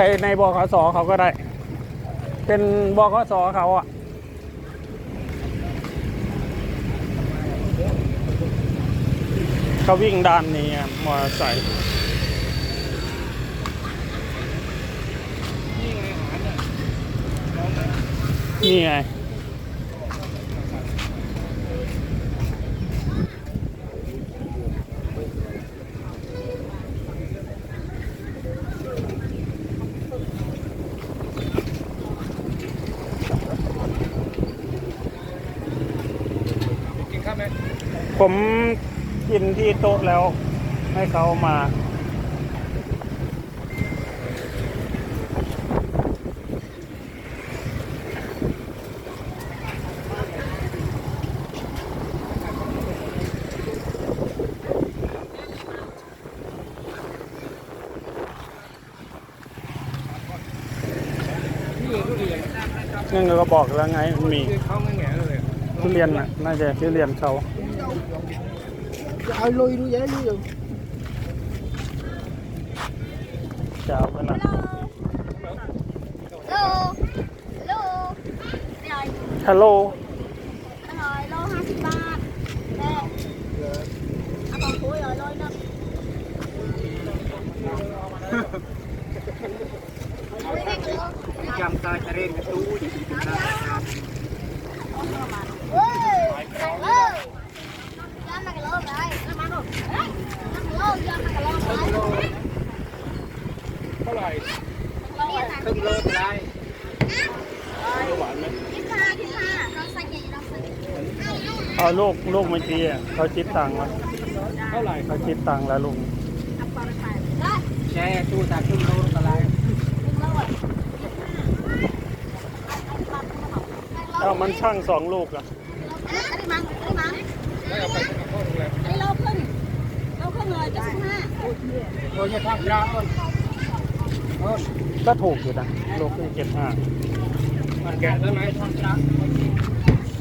ไปในบขสเขาก็ได้ เป็นบขสเขาอะเขาวิ่งด้านนี้มอเตอร์ไซค์นี่ไง กินข้าวไหม ผมกินที่โต๊ะแล้ว ให้เขามานี่ทุเรียนนั่นก็บอกแล้วไงมันมี คือเขาไม่แง่เลย ทุเรียนน่ะ น่าจะทุเรียนเขา เอาลุยดูvậy đi rồi จะเอาไปละ Hello. Hello. Đây rồi, ฮัลโหล đây rồi, lô 20 baht. Đây. À, còn cuối rồi, lôi nữa. Lôi hai cái lô. จำตาจะเ เท่าไหร่ Lô này. ครึ่งโลก็ได้หวานไหม Cái pha, cái pha. Rau xanh gì, rau xanh. เอาลูกลูกเมื่อกี้อะเขาคิดตังค์แล้วเท่าไหร่เขาคิดตังค์แล้วลุง Đó. แช่ตู้ตาครึ่งโลก็ได้ Đừng lâu rồi. เอามันช่างสองลูกอะ Anh đi mặn, anh đi mặn. ไม่เอาไปเอาเข้าโรง ก็ถูกอยู่นะลูกที่เจ็ดห้ามันแกะได้ไหมทำยา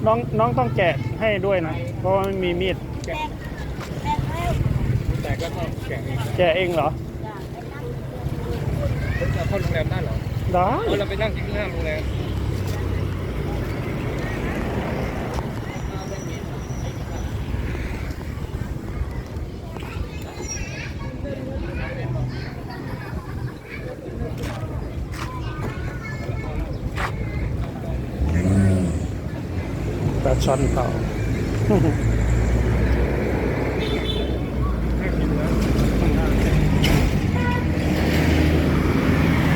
น้องน้องต้องแกะให้ด้วยนะ เพราะว่าไม่มีมีด Đẹp. Đẹp leo. แต่ก็ต้องแกะเองแกะเองเหรอเราเข้าโรงแรมได้เหรอ ได้เออเราไปนั่งกินข้างหน้าโรงแรม ลาช่อนเผา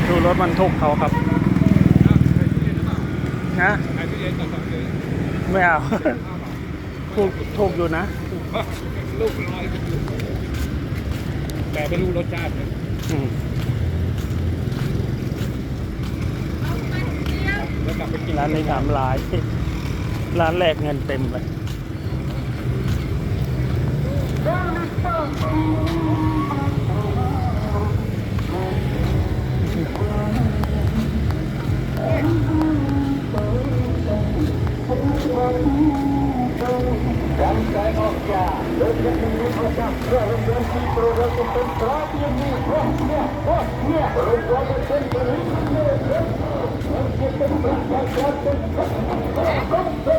ดูรถบรรทุกเขาครับนะขายทุเรียนก่อนก่อนเลยไม่เอาถูกถูกอยู่นะลูกร้อยก็อยู่แต่ไม่รู้รสชาตินะอืมแล้วกลับไปกินร้านนี้ถามหลาย ร้านแรกเงินเต็มเลย ถ้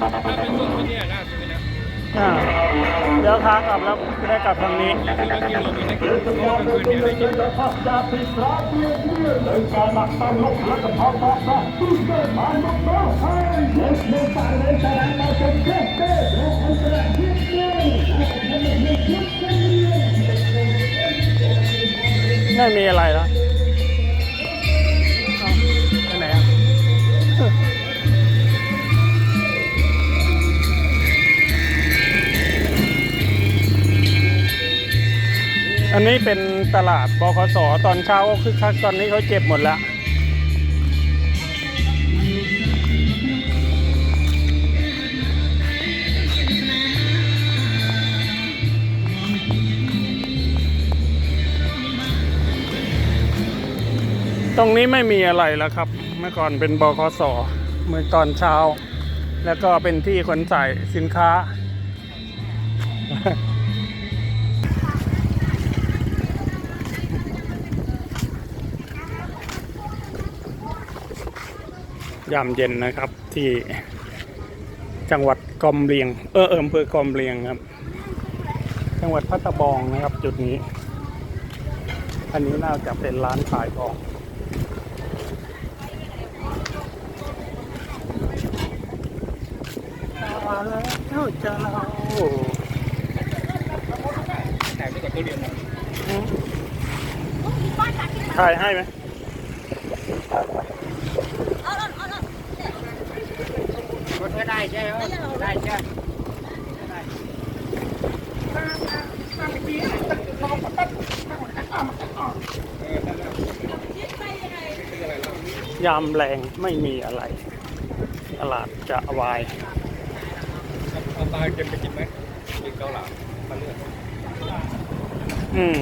าเป็นต้นที่เนี่ยน่าซื้อนะอ่าเดี๋ยวค้ากลับแล้วได้กลับทางนี้คือก็กินเรา ไม่ได้กินเพราะว่ากลางคืนเนี่ยได้กินไม่มีอะไรแล้วเอาไปไหนอะอันนี้เป็นตลาดบคสตอนเช้าก็คึกคักตอนนี้เขาเก็บหมดแล้ว ตรงนี้ไม่มีอะไรแล้วครับ เมื่อก่อนเป็นบคสเมื่อตอนเช้า แล้วก็เป็นที่ขนใส่สินค้า ยามเย็นนะครับที่จังหวัดกอมเรียง เออเอออำเภอกอมเรียงครับ จังหวัดพัทบองนะครับจุดนี้ อันนี้น่าจะเป็นร้านขายของ มาแล้วจะเราแต่ไม่กับตัวเรียนนะถ่าย ยามแรงไม่มีอะไร ตลาดจะวายเอาปลาเก็บไปกินไหมกินเกาเหลามาเลือกอืม